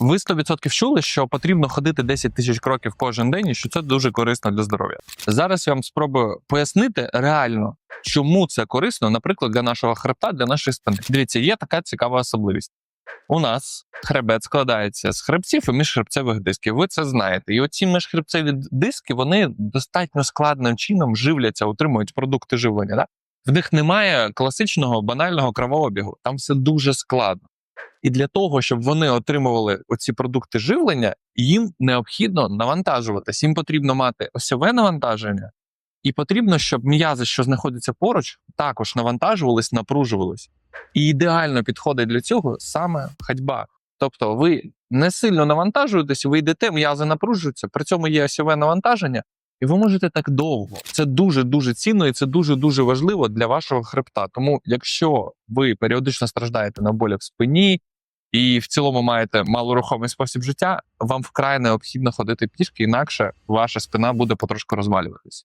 Ви 100% чули, що потрібно ходити 10 тисяч кроків кожен день, і що це дуже корисно для здоров'я. Зараз я вам спробую пояснити реально, чому це корисно, наприклад, для нашого хребта, для нашої спини. Дивіться, є така цікава особливість. У нас хребет складається з хребців і міжхребцевих дисків. Ви це знаєте. І оці міжхребцеві диски вони достатньо складним чином живляться, утримують продукти живлення. Да? В них немає класичного банального кровообігу. Там все дуже складно. І для того, щоб вони отримували оці продукти живлення, їм необхідно навантажуватись. Їм потрібно мати осьове навантаження, і потрібно, щоб м'язи, що знаходяться поруч, також навантажувались, напружувались. І ідеально підходить для цього саме ходьба. Тобто, ви не сильно навантажуєтесь, ви йдете, м'язи напружуються, при цьому є осьове навантаження, і ви можете так довго. Це дуже дуже цінно і це дуже дуже важливо для вашого хребта. Тому, якщо ви періодично страждаєте на болі в спині і в цілому маєте малорухомий спосіб життя, вам вкрай необхідно ходити пішки, інакше ваша спина буде потрошку розвалюватись.